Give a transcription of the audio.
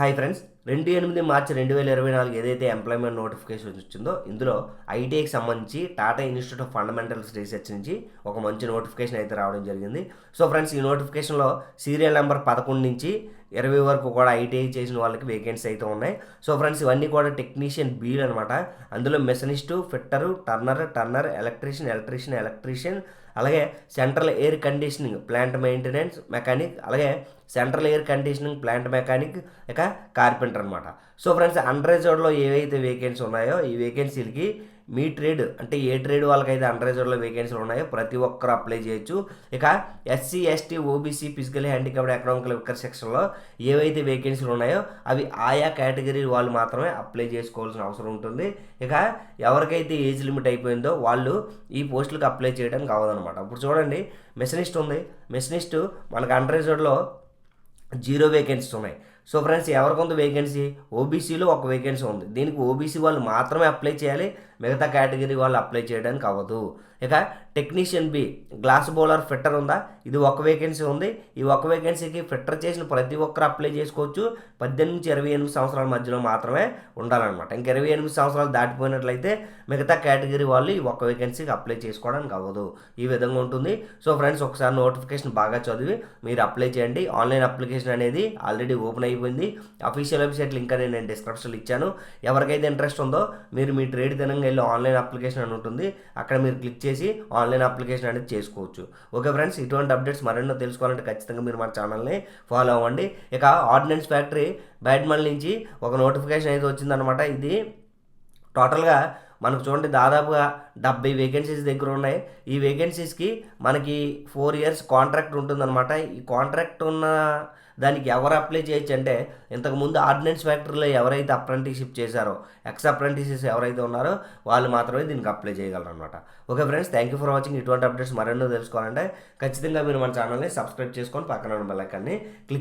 Hi friends. రెండు ఎనిమిది మార్చి రెండు వేల ఇరవై నాలుగు ఏదైతే ఎంప్లాయ్మెంట్ నోటిఫికేషన్ వచ్చిందో ఇందులో ఐటీఐకి సంబంధించి Tata institute of fundamentals research నుంచి ఒక మంచి నోటిఫికేషన్ అయితే రావడం జరిగింది. సో ఫ్రెండ్స్ ఈ నోటిఫికేషన్లో సీరియల్ నెంబర్ పదకొండు నుంచి ఇరవై వరకు కూడా ఐటీఐ చేసిన వాళ్ళకి వేకెన్సీ అయితే ఉన్నాయి. సో ఫ్రెండ్స్ ఇవన్నీ కూడా టెక్నీషియన్ బీల్ అనమాట అందులో machinist fitter turner turner electrician electrician electrician అలాగే central air conditioning plant maintenance mechanic అలాగే central air conditioning plant mechanic ఇక కార్పెంటర్ అనమాట సో ఫ్రెండ్స్ అండర్రేజర్డ్లో ఏవైతే వేకెన్సీ ఉన్నాయో ఈ వేకెన్సీలకి మీ ట్రేడ్ అంటే ఏ ట్రేడ్ వాళ్ళకైతే అండర్రేజర్డ్లో వేకెన్సీలు ఉన్నాయో ప్రతి ఒక్కరు అప్లై చేయొచ్చు. ఇక SC ST OBC physical handicapped economical weaker సెక్షన్లో ఏవైతే వేకెన్సీలు ఉన్నాయో అవి ఆయా కేటగిరీ వాళ్ళు మాత్రమే అప్లై చేసుకోవాల్సిన అవసరం ఉంటుంది. ఇక ఎవరికైతే ఏజ్ లిమిట్ అయిపోయిందో వాళ్ళు ఈ పోస్టులకు అప్లై చేయడానికి కావదనమాట. ఇప్పుడు చూడండి మెషనిస్ట్ ఉంది. మెషనిస్ట్ మనకు అండర్రేజర్డ్లో జీరో వేకెన్సీస్ ఉన్నాయి. సో ఫ్రెండ్స్ ఎవరికి ఉంది వేకెన్సీ ఓబీసీలో ఒక వేకెన్సీ ఉంది. దీనికి ఓబీసీ వాళ్ళు మాత్రమే అప్లై చేయాలి. మిగతా కేటగిరీ వాళ్ళు అప్లై చేయడానికి అవ్వదు. ఇక technician B glass blower fitter ఉందా? ఇది ఒక వేకెన్సీ ఉంది. ఈ ఒక వేకెన్సీకి ఫిట్టర్ చేసిన ప్రతి ఒక్కరు అప్లై చేసుకోవచ్చు. పద్దెనిమిది నుంచి ఇరవై ఎనిమిది సంవత్సరాల మధ్యలో మాత్రమే ఉండాలన్నమాట. ఇంక ఇరవై ఎనిమిది సంవత్సరాలు దాటిపోయినట్లయితే మిగతా కేటగిరీ వాళ్ళు ఈ ఒక్క వేకెన్సీకి అప్లై చేసుకోవడానికి అవ్వదు. ఈ విధంగా ఉంటుంది. సో ఫ్రెండ్స్ ఒకసారి నోటిఫికేషన్ బాగా చదివి మీరు అప్లై చేయండి. ఆన్లైన్ అప్లికేషన్ అనేది ఆల్రెడీ ఓపెన్ అయిపోయింది. అఫీషియల్ వెబ్సైట్ లింక్ అనేది నేను డిస్క్రిప్షన్లో ఇచ్చాను. ఎవరికైతే ఇంట్రెస్ట్ ఉందో మీరు మీ ట్రేడ్ దినంగా వెళ్ళి ఆన్లైన్ అప్లికేషన్ అని ఉంటుంది. అక్కడ మీరు క్లిక్ చేసి ఆన్లైన్ అప్లికేషన్ అనేది చేసుకోవచ్చు. ఓకే ఫ్రెండ్స్ ఇటువంటి అప్డేట్స్ మరెన్నో తెలుసుకోవాలంటే ఖచ్చితంగా మీరు మన ఛానల్ని ఫాలో అవ్వండి. ఇక ఆర్డినెన్స్ ఫ్యాక్టరీ బ్యాడ్మల్ నుంచి ఒక నోటిఫికేషన్ అయితే వచ్చిందనమాట ఇది టోటల్గా మనకు చూడండి దాదాపుగా డెబ్బై వేకెన్సీస్ దగ్గర ఉన్నాయి. ఈ వేకెన్సీస్కి మనకి ఫోర్ ఇయర్స్ కాంట్రాక్ట్ ఉంటుందన్నమాట. ఈ కాంట్రాక్ట్ ఉన్న దానికి ఎవరు అప్లై చేయొచ్చు అంటే ఇంతకుముందు ఆర్డినెన్స్ ఫ్యాక్టరీలో ఎవరైతే అప్రెంటిస్షిప్ చేశారో ఎక్స్ అప్రెంటిసెస్ ఎవరైతే ఉన్నారో వాళ్ళు మాత్రమే దీనికి అప్లై చేయగలరు అనమాట okay friends thank you for watching ఇటువంటి అప్డేట్స్ మరెన్నో తెలుసుకోవాలంటే ఖచ్చితంగా మీరు మన ఛానల్ని సబ్స్క్రైబ్ చేసుకొని పక్కన ఉన్న బెల్లకాన్ని క్లిక్